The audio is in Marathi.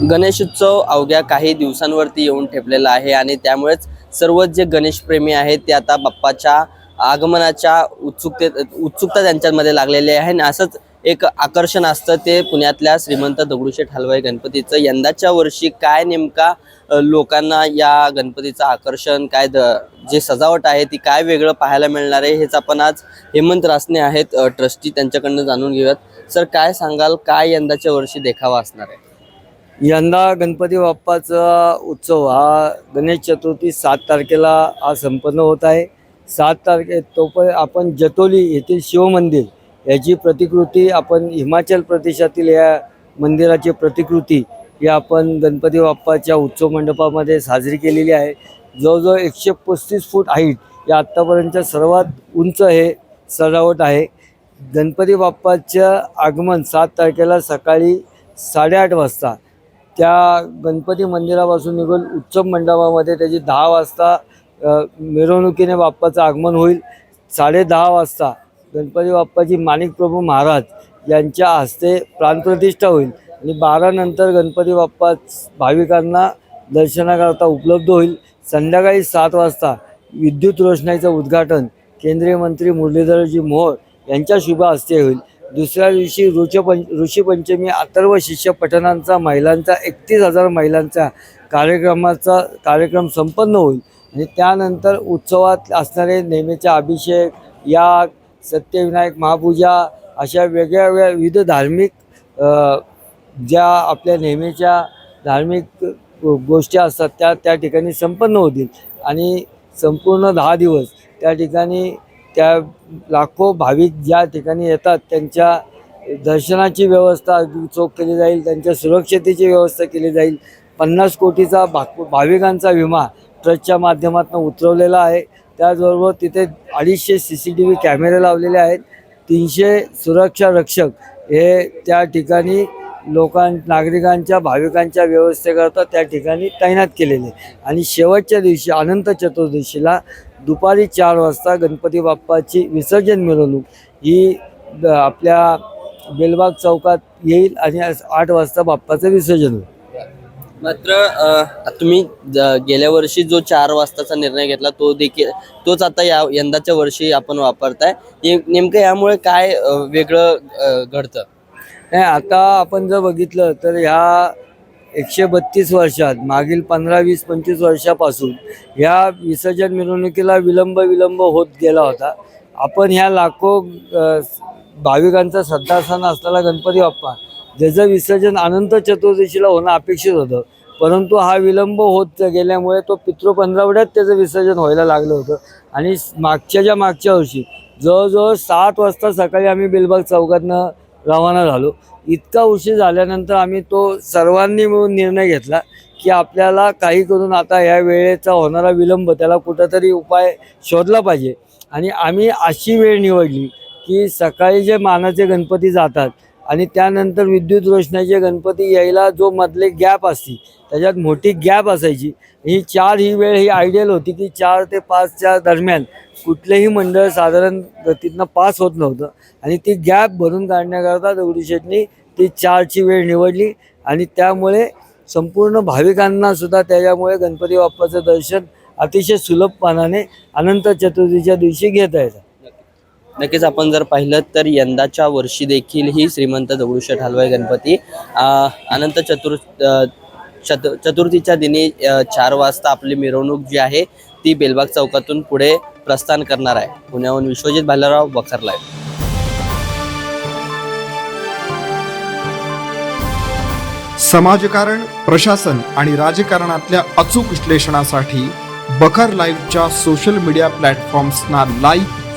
गणेशोत्सव अवघ्या काही दिवसांवरती येऊन ठेपलेला आहे आणि त्यामुळेच सर्वच जे गणेशप्रेमी आहेत ते आता बाप्पाच्या आगमनाच्या उत्सुकते उत्सुकता त्यांच्यामध्ये लागलेली आहे आणि असंच एक आकर्षण असतं ते पुण्यातल्या श्रीमंत दगडूशेठ हलवाई गणपतीचं. यंदाच्या वर्षी काय नेमका लोकांना या गणपतीचं आकर्षण काय द जे सजावट आहे ती काय वेगळं पाहायला मिळणार आहे हेच आपण आज हेमंत रासने आहेत ट्रस्टी त्यांच्याकडनं जाणून घेऊयात. सर काय सांगाल काय यंदाच्या वर्षी देखावा असणार आहे? यंदा गणपती बाप्पाचा उत्सव हा गणेश चतुर्थी सात तारखेला हा संपन्न होत आहे. सात तारखे तोपर्यंत आपण जतोली येथील शिवमंदिर याची प्रतिकृती आपण हिमाचल प्रदेशातील या मंदिराची प्रतिकृती ही आपण गणपती बाप्पाच्या उत्सव मंडपामध्ये साजरी केलेली आहे. जवळजवळ एकशे पस्तीस फूट हाईट या आत्तापर्यंतच्या सर्वात उंच हे सजावट आहे. गणपती बाप्पाचं आगमन सात तारखेला सकाळी साडेआठ वाजता त्या गणपती मंदिरापासून निघून उत्सव मंडपामध्ये त्याची दहा वाजता मिरवणुकीने बाप्पाचं आगमन होईल. साडे दहा वाजता गणपती बाप्पाची माणिक प्रभू महाराज यांच्या हस्ते प्राणप्रतिष्ठा होईल आणि बारानंतर गणपती बाप्पा भाविकांना दर्शनाकरता उपलब्ध होईल. संध्याकाळी सात वाजता विद्युत रोषणाईचं उद्घाटन केंद्रीय मंत्री मुरलीधरजी मोहोळ यांच्या शुभ हस्ते होईल. दुसऱ्या दिवशी ऋषपंच ऋषीपंचमी अथर्व शिष्य पठणांचा महिलांचा एकतीस हजार महिलांचा कार्यक्रमाचा कार्यक्रम संपन्न होईल. आणि त्यानंतर उत्सवात असणारे नेहमीचे अभिषेक याग सत्यविनायक महापूजा अशा वेगळ्या वेगळ्या विविध धार्मिक ज्या आपल्या नेहमीच्या धार्मिक गोष्टी असतात त्या त्या ठिकाणी संपन्न होतील. आणि संपूर्ण दहा दिवस त्या ठिकाणी त्या लाखो भाविक ज्या ठिकाणी येतात त्यांच्या दर्शनाची व्यवस्था चोख केली जाईल त्यांच्या सुरक्षतेची व्यवस्था केली जाईल. पन्नास कोटीचा भा भाविकांचा विमा ट्रस्टच्या माध्यमातून उतरवलेला आहे. त्याचबरोबर तिथे अडीचशे सी सी टी व्ही कॅमेरे लावलेले आहेत. तीनशे सुरक्षा रक्षक हे त्या ठिकाणी लोकां नागरिकांच्या भाविकांच्या व्यवस्थेकरता त्या ठिकाणी तैनात केलेले. आणि शेवटच्या दिवशी अनंत चतुर्दशीला दुपारी चार वाजता गणपती बाप्पाची विसर्जन मिरवणूक. ही आपल्या बेलबाग चौकात येईल आणि आठ वाजता बाप्पाचं विसर्जन होईल. मात्र तुम्ही गेल्या वर्षी जो चार वाजताचा निर्णय घेतला तो देखील तोच आता या यंदाच्या वर्षी आपण वापरताय. नेमकं यामुळे काय वेगळं घडतं? नाही आता आपण जर बघितलं तर ह्या एकशे बत्तीस वर्षात मागील पंधरा वीस पंचवीस वर्षापासून ह्या विसर्जन मिरवणुकीला विलंब विलंब होत गेला होता. आपण ह्या लाखो भाविकांचा श्रद्धास्थान असलेला गणपती बाप्पा ज्याचं विसर्जन अनंत चतुर्दशीला होणं अपेक्षित होतं परंतु हा विलंब होत गेल्यामुळे तो पितृ पंधरावड्यात त्याचं विसर्जन व्हायला लागलं होतं. आणि मागच्या ज्या मागच्या वर्षी जवळजवळ सात वाजता सकाळी आम्ही बेलबाग चौकातनं रवाना झालो. इतका उशीर झाल्यानंतर आम्ही तो सर्वांनी मिळून निर्णय घेतला की आपल्याला काही करून आता या वेळेचा होणारा विलंब त्याला कुठंतरी उपाय शोधला पाहिजे. आणि आम्ही अशी वेळ निवडली की सकाळी जे मानाचे गणपती जातात आणि त्यानंतर विद्युत रोषणाचे गणपती यायला जो मधले गॅप असते त्याच्यात मोठी गॅप असायची. ही चार ही वेळ ही आयडियल होती की चार ते पाचच्या दरम्यान कुठलेही मंडळ साधारण तिथनं पास होत नव्हतं. आणि ती गॅप भरून काढण्याकरता दगडूशेठनी ती चारची वेळ निवडली आणि त्यामुळे संपूर्ण भाविकांना सुद्धा त्याच्यामुळे गणपती बाप्पाचं दर्शन अतिशय सुलभपणाने अनंत चतुर्थीच्या दिवशी घेता येतं. नक्कीच आपण जर पाहिलं तर यंदाच्या वर्षी देखील ही श्रीमंत दगडूशेठ हलवाई गणपती अनंत चतुर् चतु चतुर्थीच्या दिनी चार वाजता आपली मिरवणूक जी आहे ती बेलबाग चौकातून पुढे प्रस्थान करणार आहे. पुण्याहून विश्वजित भालेराव बखरला आहे समाजकारण प्रशासन आणि राजकारणातल्या अचूक विश्लेषणासाठी बखर लाईव्हच्या सोशल मीडिया प्लॅटफॉर्म्सना लाईक